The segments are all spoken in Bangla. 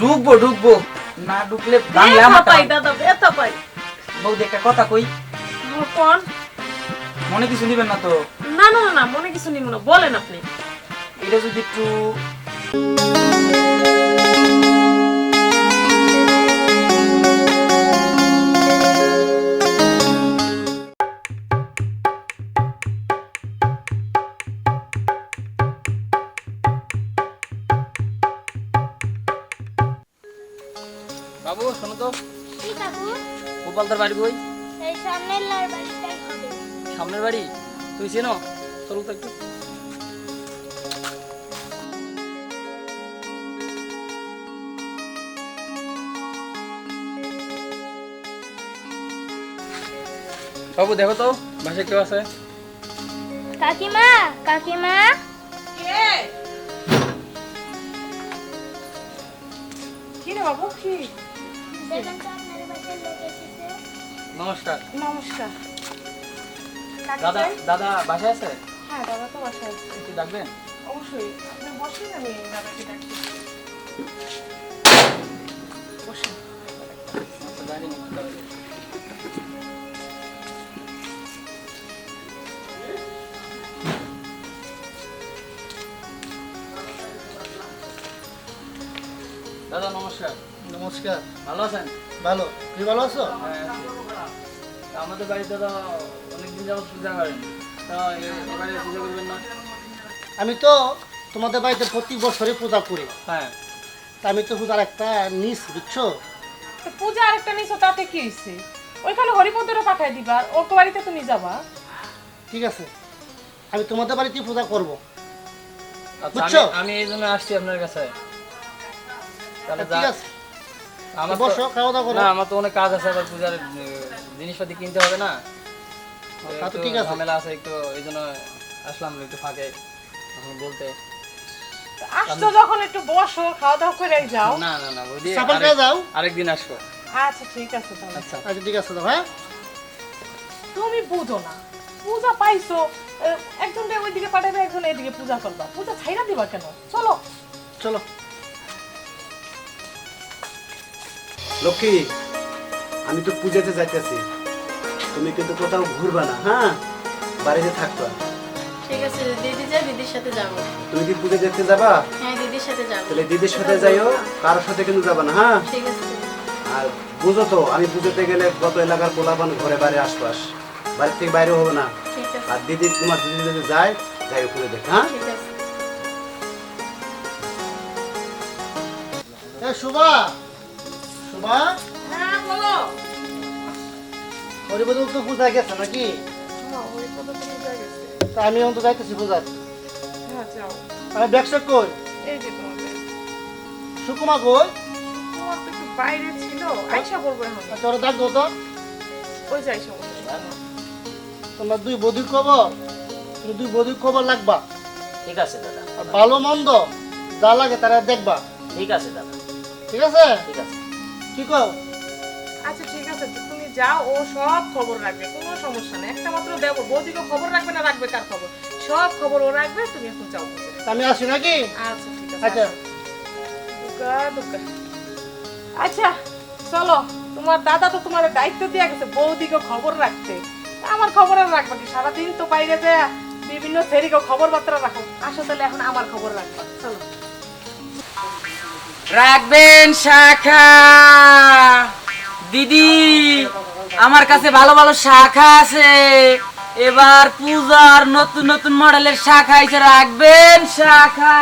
ঢুকবো ঢুকবো। না ঢুকলে বাংলা আমার পাই দাদা ব্যথা পাই বৌদি একটা কথা কই? কোন? মনে কিছু নিবেন না তো? না না না, না মনে কিছু নিব না বলেন আপনি। এটা যদি একটু বাবু শোনো তো। কি কাকু গোপালদার বাড়ি কই এই সামনের বাড়ি? তুই চেনো? চলো তো একটু। বাবু দেখো তো বাসায় কেউ আছে? কাকিমা কাকিমা। কি রে বাবু কি? নমস্কার। নমস্কার। দাদা দাদা বাসায় আছে? হ্যাঁ দাদা তো বাসায় আছে। একটু ডাকবেন? অবশ্যই। আপনি বসেন আমি দাদাকে ডাকছি। বসেন। জানি দাদা নমস্কার। নমস্কার। ভালো আছেন? ভালো। তুমি ভালো আছো? হ্যাঁ। তা আমাদের বাড়িতে তো অনেকদিন যাবত পূজা করেন। তা এবারে পূজা করবেন না? আমি তো তোমাদের বাড়িতে প্রতি বছরই পূজা করি। হ্যাঁ। তা আমি তো পূজার একটা নিস বুঝছ? তো পূজা আরেকটা নিছো তাতে কি হয়েছে ওইখানে হরিপদরে পাঠাই দিবা আর ওর বাড়িতে তুমি যাবা। ঠিক আছে। আমি তোমাদের বাড়িতে পূজা করব। আচ্ছা বুঝছ? আমি- আমি এই জন্য আসছি আপনার কাছে। তাহলে ঠিক আছে। আমার তো- বসো খাওয়া দাওয়া করো। না আমার তো অনেক কাজ আছে আবার পূজার জিনিসপাতি কিনতে হবে না। তা তো ঠিক আছে। ঝামেলা আছে একটু এই জন্য আসলাম একটু ফাঁকে বলতে। আসছো যখন একটু বসো খাওয়া দাওয়া করে যাও। না না না বৌদি সাবান আরেক- যাও। আরেকদিন আসব। আচ্ছা ঠিক আছে তাহলে। আচ্ছা। আচ্ছা ঠিক আছে দাও হ্যাঁ? তুমি বুঝো না। পূজা পাইছো আহ, একজনটা ওইদিকে পাঠাবে একজন এদিকে পূজা করবা। পূজা ছাইরা দিবা কেন? চলো। চলো। লক্ষ্মী আমি তো পূজাতে যাইতেছি। তুমি কিন্তু কোথাও ঘুরবা না হ্যাঁ? বাড়িতে থাকবা। ঠিক আছে দিদি যাই দিদির সাথে যাব। তুমি কি পূজা দেখতে যাবা? হ্যাঁ দিদির সাথে যাব। তাহলে দিদির সাথে যাইও কারোর সাথে কিন্তু যাবা না হ্যাঁ? ঠিক আছে আর বুঝো তো আমি পুজোতে গেলে কত এলাকার পোলাপান ঘরে বাইরে আশপাশ। বাড়ি থেকে বাইরে হবে না। আর দিদি তোমার দিদি যদি যায় যাই ওখানে দেখ হ্যাঁ? ঠিক আছে। শুভা! শুভা হ্যাঁ বলো। হরিবদল তো পূজা গেছে নাকি? হরিপদ তো আমি তো যাইতেছি পূজার হ্যাঁ যাও। ব্যবসা কই? এই যে তোমাদের। সুকুমা কই? তোমার তো একটু বাইরে ছিল। আইসা করব এখন। আচ্ছা ওরা ডাক দাও তো। ওই যাই সমস্যা তোমরা দুই বদির খবর? তুমি দুই বদির খবর লাগবা? ঠিক আছে দাদা। আর ভালো মন্দ যা লাগে তারা দেখবা। ঠিক আছে দাদা। ঠিক আছে? ঠিক আছে। কি কও? আচ্ছা ঠিক আছে তুমি যাও ও সব খবর রাখবে কোনো সমস্যা নেই। একটা মাত্র দেবো বৌদিকে খবর রাখবে না রাখবে কার খবর? সব খবর ও রাখবে তুমি এখন যাও আমি আসি নাকি? আচ্ছা ঠিক আছে আচ্ছা। দুকা দুকা আচ্ছা চলো তোমার দাদা তো তোমার দায়িত্ব দিয়ে গেছে বৌদিকে খবর রাখতে। আমার খবর আর রাখবা কি? সারাদিন তো বাইরে যায় বিভিন্ন সেরিকে খবর বার্তা রাখো। আসো তাহলে এখন আমার খবর রাখবা। চলো। রাখবেন, শাখা। দিদি, আমার কাছে ভালো ভালো শাখা আছে। এবার পূজার নতুন নতুন মডেলের শাখা এসে রাখবেন, শাখা।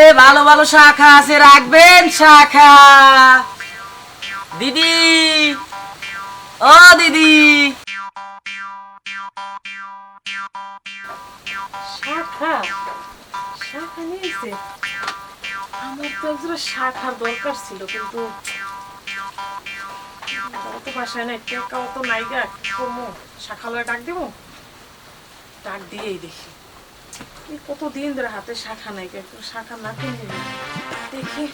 এ ভালো ভালো শাখা আছে, রাখবেন, শাখা। দিদি, ও দিদি। শাখা? আমার তো একজোড়া শাখার দরকার ছিল, কিন্তু তো বাসায় নাই টেকাও তো নাই করব? শাখা লয়ে ডাক ডাক দিয়েই দেখি। ধরে হাতে শাখা নাই একটু শাখা না কিনলে না। দেখি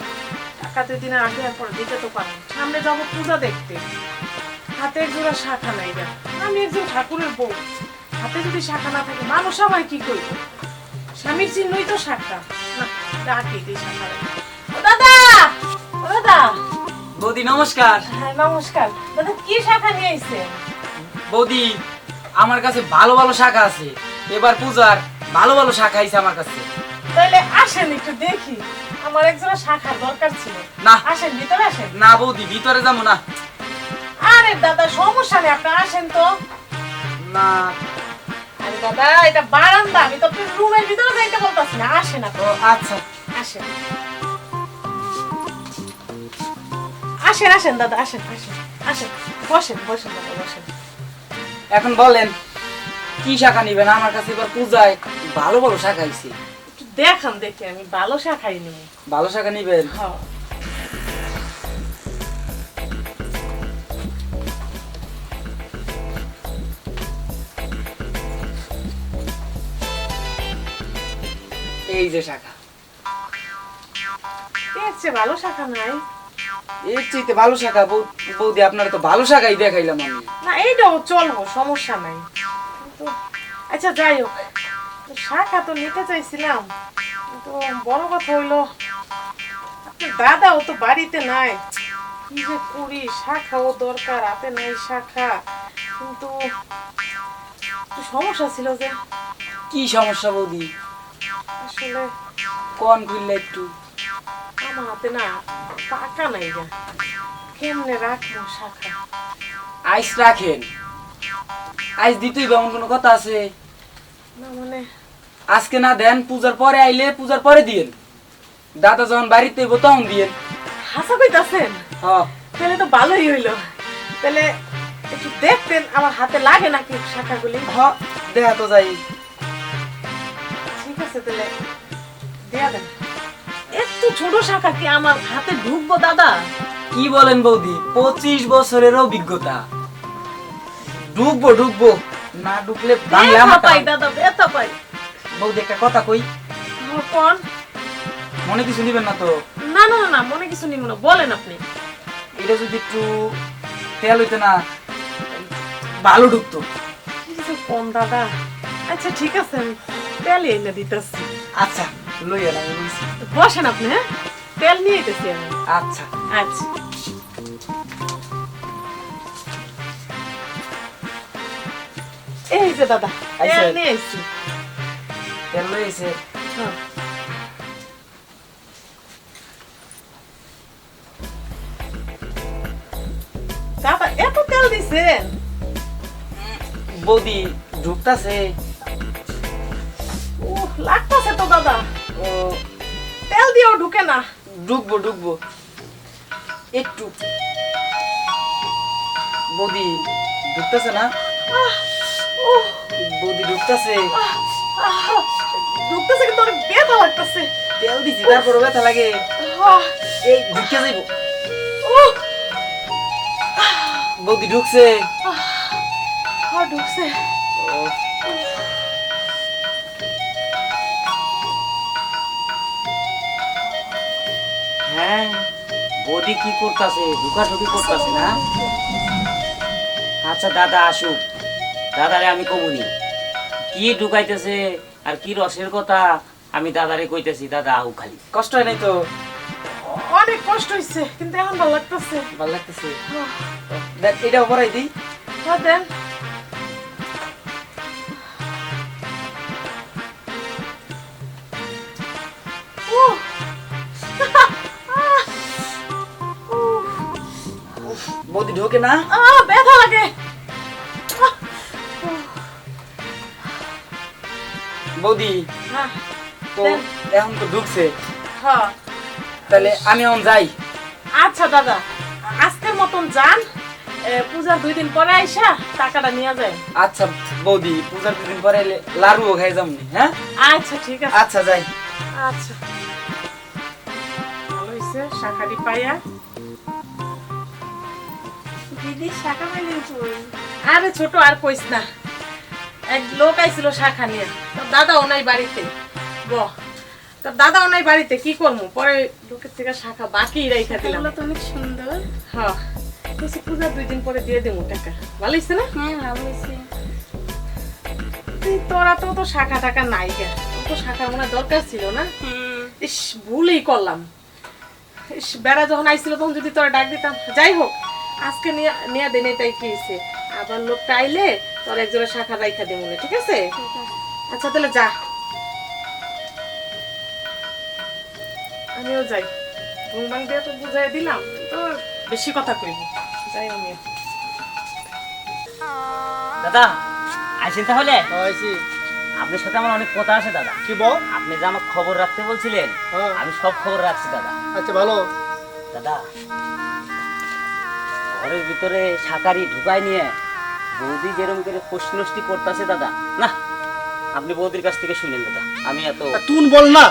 দিনের আগে দিতে তো সামনে যাব পূজা দেখতে। হাতে একজোড়া শাখা নাই গা। আমি একজন ঠাকুরের বউ। হাতে যদি শাখা না থাকে, মানুষ আমায় কি করবে? স্বামীর চিহ্নই তো শাখা দাদা! ও দাদা! বৌদি নমস্কার। হ্যাঁ নমস্কার। দাদা কি শাখা নিয়ে আইছেন? বৌদি আমার কাছে ভালো ভালো শাখা আছে। এবার পূজার ভালো ভালো শাখা আইছে আমার কাছে। তাহলে আসেন একটু দেখি। আমার একজনের শাখার দরকার ছিল। না। আসেন ভিতরে আসেন। না বৌদি ভিতরে যাব না। আরে দাদা সমস্যা নেই আপনি আসেন তো। না আরে দাদা এটা বারান্দা আমি তো রুমের ভিতরে যাইতে বলতাছি না আসেন আপনি ও আচ্ছা। আসেন। আসেন আসেন দাদা আসেন আসেন আসেন। বসেন বসেন দাদা বসেন। এখন বলেন কি শাখা নিবেন? আমার কাছে এবার পূজায় ভালো ভালো শাখা আইছে। দেখান দেখি আমি ভালো শাখাই নিই ভালো শাখা নিবেন? হ্যাঁ। এই যে শাখা। এর চেয়ে ভালো শাখা নাই। এর চাইতে ভালো শাখা বৌদি আপনার তো ভালো শাখাই দেখাইলাম আমি। না এইটাও চলবো সমস্যা নাই। আচ্ছা যাই হোক। শাখা তো নিতে চাইছিলাম কিন্তু বড় কথা হইল দাদাও তো বাড়িতে নাই। কি যে করি শাখাও দরকার হাতে নাই শাখা। কিন্তু সমস্যা ছিল যে। কি সমস্যা বৌদি? আসলে কন খুললে একটু? আমার হাতে না টাকা নাই গা। কেমনে রাখব শাখা? আইস রাখেন। আইস দিতেই এমন কোনো কথা আছে? না মানে? আজকে না দেন পূজার পরে আইলে পূজার পরে দিয়েন। দাদা যখন বাড়িতে হইবো তখন দিয়েন। হাসা কইতাছেন? হ তাহলে তো ভালোই হইল। তাহলে একটু দেখতেন আমার হাতে লাগে নাকি শাখাগুলি? হ দেখা তো যাই। আছে তাহলে। দেয়া দেন। এত ছোট শাখা কি আমার হাতে ঢুকবো দাদা? কি বলেন বৌদি পঁচিশ বছরের অভিজ্ঞতা। ঢুকবো ঢুকবো। না ঢুকলে বাংলা পাই দাদা ব্যথা পাই। বৌদি একটা কথা কই। কোন? মনে কিছু নিবেন না তো? না না না, মনে কিছু নিব না বলেন আপনি। এটা যদি একটু তেল হইতো না ভালো ঢুকতো। কিছু কোন দাদা? আচ্ছা ঠিক আছে তেল এনে দিতেছি। আচ্ছা লইয়া আমি বলছি। বসেন আপনি হ্যাঁ? তেল নিয়ে যেতেছি আমি। আচ্ছা। আচ্ছা। এই যে দাদা তেল নিয়ে এসছি তেল লইছে হ্যাঁ। দাদা এত তেল দিছেন? বৌদি ঢুকতাছে। লাগতাছে তো দাদা। ও তেল দিয়েও ঢুকে না। ঢুকবো ঢুকবো। একটু। বৌদি ঢুকতেছে না? বৌদি ঢুকতেছে? আহ, ঢুকতেছে কিন্তু অনেক ব্যথা লাগতেছে। তেল দিছি তারপরে ব্যথা লাগে। এই ঢুকে যাইব। বৌদি ঢুকছে। ঢুকছে। হ্যাঁ বডি কি করতেছে? ঢুকাঢুকি করতেছে না? আচ্ছা দাদা আসুক। দাদারে আমি কমুনি কি ঢুকাইতেছে আর কি রসের কথা আমি দাদারে কইতেছি দাদা আহু খালি। কষ্ট হয় নাই তো? অনেক কষ্ট হইছে কিন্তু এখন ভালো লাগতেছে। ভালো লাগতেছে? দেখ এটা অপরাই দিই। হ্যাঁ দেন। ঢোকে না? আহ, ব্যথা লাগে। বৌদি হ্যাঁ, তো এখন তো ঢুকছে। হ্যাঁ। তাহলে আমি এখন যাই। আচ্ছা দাদা আজকের মতন যান। পূজার দুই দিন পরে আইসা টাকাটা নিয়ে যায়। আচ্ছা বৌদি পূজার দুই দিন পরে লাড়ুও খাই যামনি হ্যাঁ? আচ্ছা ঠিক আছে। আচ্ছা যাই। আচ্ছা। ভালো হয়েছে শাখাটি পাইয়া। দিদি শাখা আরে ছোট আর কইস না। এক লোক আইছিল শাখা নিয়ে। তোর দাদা ওনাই বাড়িতে। ব। তোর দাদা ওনাই বাড়িতে কি করব পরে লোকের থেকে শাখা বাকি রেখা দিলাম। তো অনেক সুন্দর। হ্যাঁ বলছি পূজা দুই দিন পরে দিয়ে দেবো টাকা। ভালো হয়েছে না? হ্যাঁ ভালো হয়েছে তোরা তো তো শাখা টাকা নাই গে। তো শাখা মনে দরকার ছিল না? ইস ভুলই করলাম। ইস বেড়া যখন আইছিল তখন যদি তোরা ডাক দিতাম। যাই হোক। আজকে নিয়ে নিয়ে দেনে তাই কি আবার লোকটা আইলে তোর একজনের শাখা রাইখা দে মনে ঠিক আছে? আচ্ছা তাহলে যা। আমিও যাই। ঘুম ভাঙ দিয়ে তো বুঝাই দিলাম তো বেশি কথা কইব। যাই আমি দাদা আইসেন তাহলে? হয়েছি আপনার সাথে আমার অনেক কথা আছে দাদা। কি বল? আপনি যে আমার খবর রাখতে বলছিলেন হ্যাঁ। আমি সব খবর রাখছি দাদা। আচ্ছা ভালো। দাদা ঘরের ভিতরে শাকারি ঢুকায় নিয়ে বৌদি যেরকম করে প্রশ্নষ্টি করতেছে দাদা। না আপনি বৌদির কাছ থেকে শুনেন দাদা। আমি এত তুই বল না।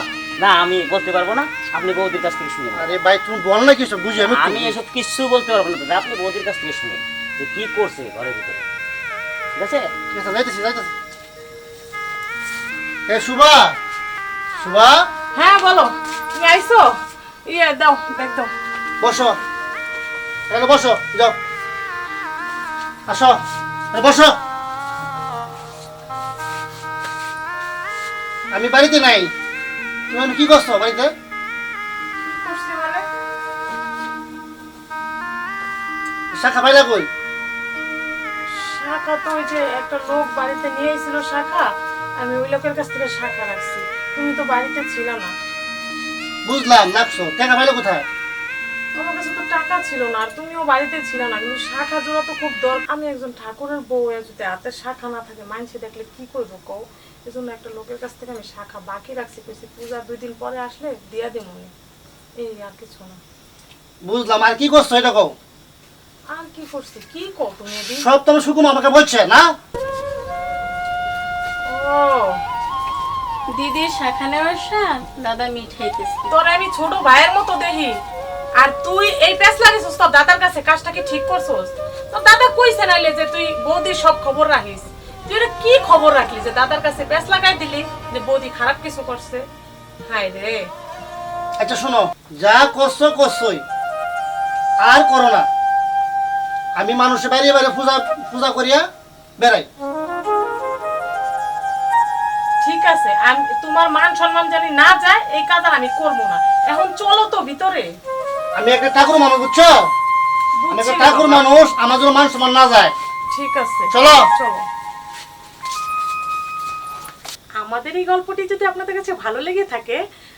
না আমি বলতে পারব না আপনি বৌদির কাছ থেকে শুনেন। আরে ভাই তুমি বল না কিছু বুঝি আমি আমি এসব কিচ্ছু বলতে পারব না দাদা আপনি বৌদির কাছ থেকে শুনেন যে কি করছে ঘরের ভিতরে। ঠিক আছে? ঠিক আছে যাইতেছি যাইতেছি। এ শুভা শুভা হ্যাঁ বলো। তুমি আইছো ইয়ে দাও ব্যাগ দাও। বসো। এখানে বসো যাও। আসো বসো। আমি বাড়িতে নাই। তুমি কি করছ বাড়িতে? শাখা পাইলা কই? শাখা তো ওই যে একটা লোক বাড়িতে নিয়ে এসেছিল শাখা আমি ওই লোকের কাছ থেকে শাখা রাখছি। তুমি তো বাড়িতে ছিল না। বুঝলাম নাকছো টাকা পাইলে কোথায়? তোমার কাছে তো টাকা ছিল না আর তুমিও বাড়িতে ছিল না কিন্তু শাখা জোড়া তো খুব দর আমি একজন ঠাকুরের বউ যদি হাতে শাখা না থাকে দেখলে কি করব কও? এই জন্য একটা লোকের কাছ থেকে আমি শাখা বাকি রাখছি কইছি পূজা দুই দিন পরে আসলে দিয়া দিব এই আর কিছু না। বুঝলাম আর কি করছ এটা কও? আর কি করছি কি কও তুমি এদিন? সব তোমার সুকুম আমাকে বলছে না? ও। দিদির শাখা নেওয়ার সাথ দাদা মিঠাইতেছে তোর আমি ছোট ভাইয়ের মতো দেখি। আর তুই এই প্যাস লাগিস তোর দাদার কাছে কাজটা কি ঠিক করছস? তোর দাদা কইছে নাইলে যে তুই বৌদির সব খবর রাখিস। তুই এটা কি খবর রাখলি যে দাদার কাছে প্যাস লাগাই দিলি যে বৌদি খারাপ কিছু করছে? হায় রে। আচ্ছা শোনো যা করছ করছোই। আর করো না। আমি মানুষের বাইরে বাইরে পূজা পূজা করিয়া বেড়াই। ঠিক আছে আমি তোমার মান সম্মান জানি না যায় এই কাজ আমি করব না। এখন চলো তো ভিতরে। আমি একটা ঠাকুর মানুষ বুঝছ? আমি একটা ঠাকুর মানুষ আমার জন্য মান সম্মান না যায়। ঠিক আছে। চলো। চলো। আমাদের এই গল্পটি যদি আপনাদের কাছে ভালো লেগে থাকে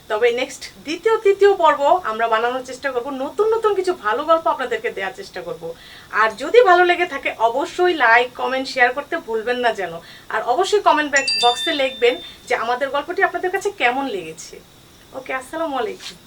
তবে নেক্সট দ্বিতীয় তৃতীয় পর্ব আমরা বানানোর চেষ্টা করব নতুন নতুন কিছু ভালো গল্প আপনাদেরকে দেওয়ার চেষ্টা করব। আর যদি ভালো লেগে থাকে অবশ্যই লাইক কমেন্ট শেয়ার করতে ভুলবেন না যেন। আর অবশ্যই কমেন্ট বক্সে লিখবেন যে আমাদের গল্পটি আপনাদের কাছে কেমন লেগেছে। ওকে আসসালামু আলাইকুম।